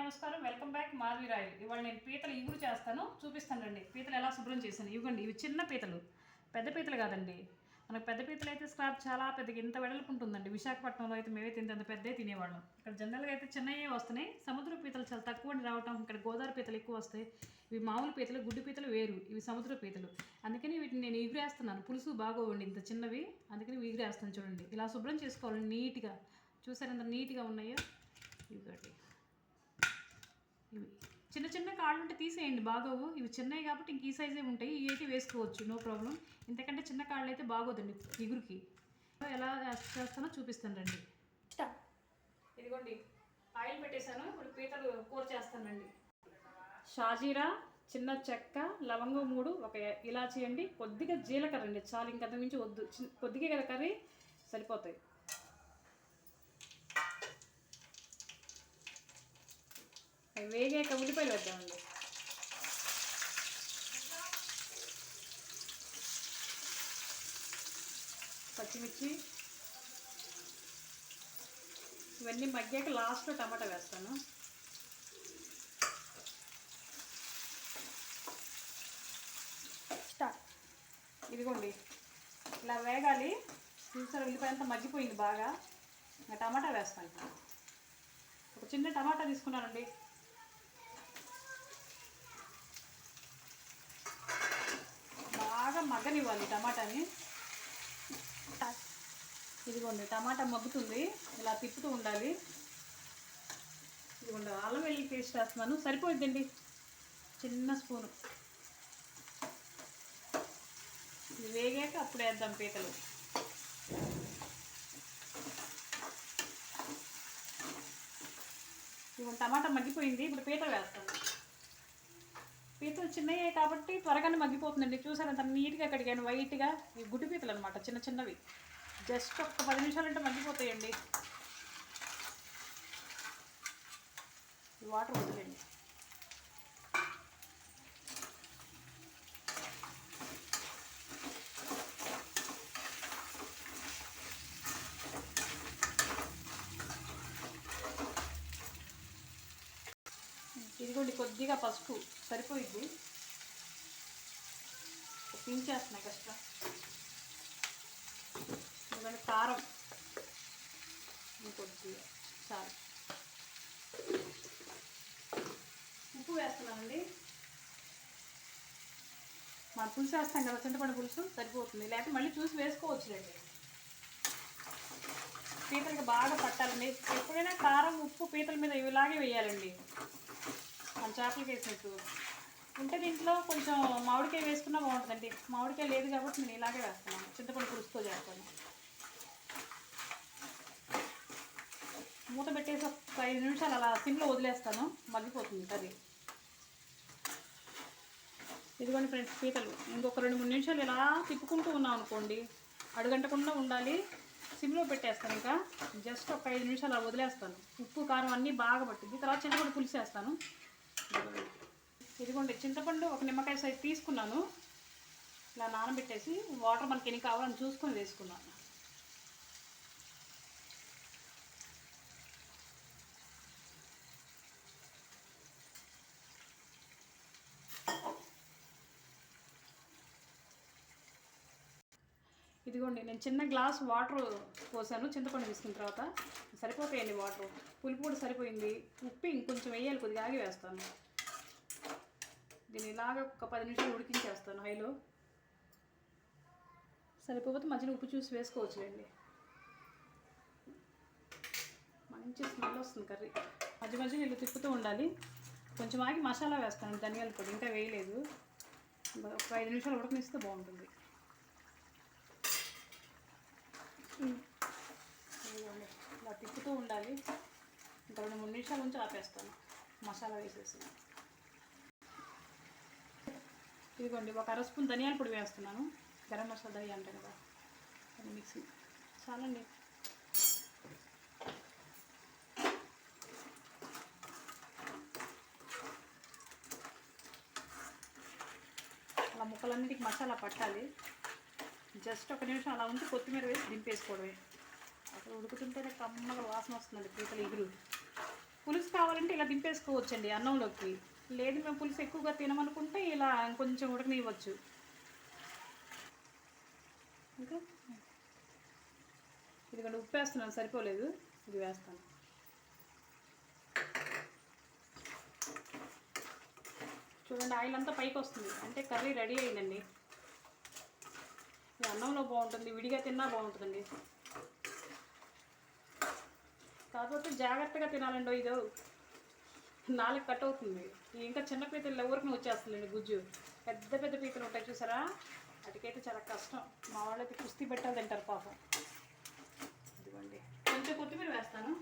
నమస్కారం. Welcome back Madhavi royal ఇవాళ నేను పీతలు ఇగురు చేస్తాను. చూపిస్తాను రండి. పీతలు ఎలా శుభ్రం చేశాను. ఇవ్వండి. ఇవి చిన్న పీతలు. పెద్ద పీతలు కాదండి. మనకు పెద్ద పీతలు అయితే స్క్రాప్ చాలా పెద్దగా ఇంత వెడల్పు ఉంటుందండి. విశాఖపట్నంలో అయితే మేమైతే ఇంత ఇంత పెద్దవి తినేవాళ్ళం. ఇక్కడ జనరల్గా అయితే చిన్నయే వస్తున్నాయి. సముద్ర పీతలు చాలా తక్కువ రావటం ఇక్కడ గోదావరి పీతలు ఎక్కువ వస్తాయి. ఇవి మామూలు పీతలు గుడ్డు పీతలు వేరు. ఇవి సముద్ర పీతలు. అందుకని వీటిని నేను ఎగురేస్తున్నాను. పులుసు బాగోవండి ఇంత చిన్నవి. అందుకని ఇగురేస్తాను ఎగురేస్తాను చూడండి. ఇలా శుభ్రం చేసుకోవాలి నీట్గా. చూసారు ఎంత నీట్గా ఉన్నాయో? ఇవి ఇవి చిన్న చిన్న కాళ్ళు ఉంటే తీసేయండి బాగోవు. ఇవి చిన్నవి కాబట్టి ఇంక ఈ సైజే ఉంటాయి. ఇవి అయితే వేసుకోవచ్చు నో ప్రాబ్లం ఇంతకంటే చిన్న కాళ్ళు అయితే బాగోదండి ఇగురికి ఎలా చేస్తానో చూపిస్తాను రండి. ఇదిగోండి ఆయిల్ పెట్టేశాను. ఇప్పుడు పీతలు కూర చేస్తానండి షాజీరా చిన్న చెక్క లవంగం మూడు ఒక ఇలా అండి. కొద్దిగా జీలకర్ర అండి చాలు ఇంకంత మించి వద్దు. కొద్దిగా కదా కర్రీ? సరిపోతాయి. వేగాక ఉల్లిపాయలు వేద్దామండి. పచ్చిమిర్చి. ఇవన్నీ మగ్గాక లాస్ట్లో టమాటా వేస్తాను. ఇదిగోండి. ఇలా వేగాలి. చూసారు ఉల్లిపాయ అంతా మగ్గిపోయింది బాగా. ఇంకా టమాటా వేస్తాను. ఒక చిన్న టమాటా తీసుకున్నానండి. బాగా మగ్గనివ్వాలి టమాటాని. ఇదిగోండి టమాటా మగ్గుతుంది. ఇలా తిప్పుతూ ఉండాలి. ఇదిగోండి అల్లం వెల్లుల్లి పేస్ట్ వేస్తున్నాను. సరిపోద్దండి చిన్న స్పూను. ఇది వేగాక అప్పుడు వేద్దాం పీతలు. ఇదిగో టమాటా మగ్గిపోయింది. ఇప్పుడు పీతలు వేస్తాను. పీతలు చిన్నవే కాబట్టి త్వరగానే మగ్గిపోతుందండి. చూసారు అంత నీట్గా కడిగాను. వైట్గా ఈ గుడ్డు పీతలు అనమాట చిన్న చిన్నవి. జస్ట్ ఒక పది నిమిషాలంటే మగ్గిపోతాయండి. వాటర్ వదిలేండి ఇదిగోండి కొద్దిగా పసుపు సరిపోయింది. పించేస్తున్నాయి కష్టం ఎందుకంటే కారం. ఇంకొద్దిగా చాలు. ఉప్పు వేస్తున్నానండి. మన పులుసు వేస్తాం కదా చింతపండు పులుసు సరిపోతుంది. లేకపోతే మళ్ళీ చూసి వేసుకోవచ్చులేండి. పీతలకి బాగా పట్టాలండి ఎప్పుడైనా కారం ఉప్పు పీతల మీద ఇలాగే వేయాలండి. మన చేపలకి వేసినట్టు ఉంటే దీంట్లో కొంచెం మామిడికాయ వేసుకున్నా బాగుంటుందండి. మామిడికాయ లేదు కాబట్టి నేను ఇలాగే వేస్తున్నాను. చింతపండు పులుసుతో చేస్తాను. మూత పెట్టేసి ఒక ఐదు నిమిషాలు అలా సిమ్లో వదిలేస్తాను. మగ్గిపోతుంది కర్రీ. ఇదిగోండి ఫ్రెండ్స్ పీతలు. ఇంకొక రెండు మూడు నిమిషాలు ఇలా తిప్పుకుంటూ ఉన్నాం అనుకోండి అడుగంటకుండా ఉండాలి. సిమ్లో పెట్టేస్తాను ఇంకా. జస్ట్ ఒక ఐదు నిమిషాలు అలా వదిలేస్తాను. ఉప్పు కారం అన్నీ బాగా పట్టింది తర్వాత చింతపండు పులిసేస్తాను ఇదిగోండి చింతపండు ఒక నిమ్మకాయ సైజ్ తీసుకున్నాను. ఇలా నానబెట్టేసి వాటర్ మనకి ఎన్ని కావాలని చూసుకొని వేసుకున్నాను ఇదిగోండి నేను చిన్న గ్లాస్ వాటర్ పోసాను చింతపండు తీసుకున్న తర్వాత. సరిపోతాయండి వాటర్. పులుపు కూడా సరిపోయింది. ఉప్పు ఇంకొంచెం వేయాలి కొద్దిగా ఆగి వేస్తాను. దీన్ని ఇలాగా ఒక పది నిమిషాలు ఉడికించేస్తాను హైలో. సరిపోతే మధ్యలో ఉప్పు చూసి వేసుకోవచ్చులేండి. మంచి స్మెల్ వస్తుంది కర్రీ. మధ్య మధ్య నీళ్ళు తిప్పుతూ ఉండాలి. కొంచెం ఆగి మసాలా వేస్తాను ధనియాల పొడి. ఇంకా వేయలేదు. ఒక ఐదు నిమిషాలు ఉడకనిస్తే బాగుంటుంది ఇదిగోండి ఇలా తిప్పుతూ ఉండాలి. ఇంకా రెండు మూడు నిమిషాల నుంచి ఆపేస్తాను. మసాలా వేసేసి. ఇదిగోండి ఒక అర స్పూన్ ధనియాల పొడి వేస్తున్నాను. గరం మసాలా ధనియా అంటే కదా మిక్సీ. చాలండి. అలా ముక్కలన్నిటికి మసాలా పట్టాలి. జస్ట్ ఒక నిమిషం అలా ఉంచి కొత్తిమీర వేసి దింపేసుకోవడమే. అక్కడ ఉడుకుతుంటేనే కమ్మగా వాసన వస్తుందండి పీతలు ఎగురు. పులుసు కావాలంటే ఇలా దింపేసుకోవచ్చండి అన్నంలోకి. లేదు మేము పులుసు ఎక్కువగా తినమనుకుంటే ఇలా కొంచెం ఉడకనివ్వచ్చు. ఇంకా? ఇదిగోండి ఉప్పు వేస్తున్నాను సరిపోలేదు. ఇది వేస్తాను. చూడండి ఆయిల్ అంతా పైకి వస్తుంది. అంటే కర్రీ రెడీ అయిందండి. అన్నంలో బాగుంటుంది విడిగా తిన్నా బాగుంటుందండి. కాకపోతే జాగ్రత్తగా తినాలండి ఇదో. నాలుగు కట్ అవుతుంది. ఇంకా చిన్న పీతలు ఎవరికి వచ్చేస్తుందండి గుజ్జు. పెద్ద పెద్ద పీతలు ఉంటాయి చూసారా? వాటికైతే చాలా కష్టం. మా వాళ్ళైతే కుస్తీ పెట్టాలి తింటారు పాపం. ఇదిగోండి. కొంచెం కొత్తిమీర వేస్తాను.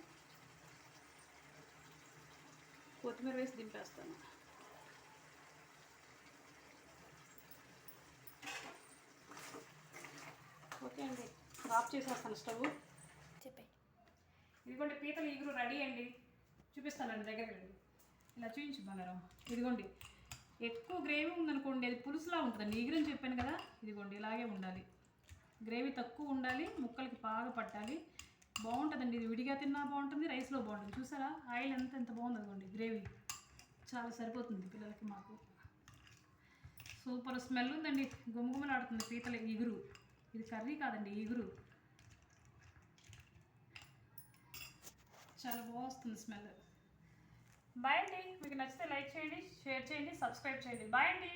కొత్తిమీర వేసి దింపేస్తాను ఓకే అండి ఆఫ్ చేసేస్తాను స్టవ్. చెప్పండి ఇదిగోండి పీతలు ఈగురు రెడీ అండి. చూపిస్తానండి దగ్గరికి రండి ఇలా చూపించు బంగారం. ఇదిగోండి. ఎక్కువ గ్రేవీ ఉందనుకోండి అది పులుసులా ఉంటుందండి ఈగురని చెప్పాను కదా ఇదిగోండి ఇలాగే ఉండాలి. గ్రేవీ తక్కువ ఉండాలి ముక్కలకి బాగా పట్టాలి. బాగుంటుందండి ఇది విడిగా తిన్నా బాగుంటుంది రైస్లో బాగుంటుంది. చూసారా? ఆయిల్ ఎంత ఎంత బాగుంది అదిగోండి గ్రేవీ. చాలా సరిపోతుంది పిల్లలకి మాకు. సూపర్ స్మెల్ ఉందండి గుమగుమలాడుతుంది పీతల ఈగురు ఇది కర్రీ కాదండి ఈగురు చాలా బాగా వస్తుంది స్మెల్ బాయ్ అండి. మీకు నచ్చితే లైక్ చేయండి షేర్ చేయండి సబ్స్క్రైబ్ చేయండి. బాయ్ అండి.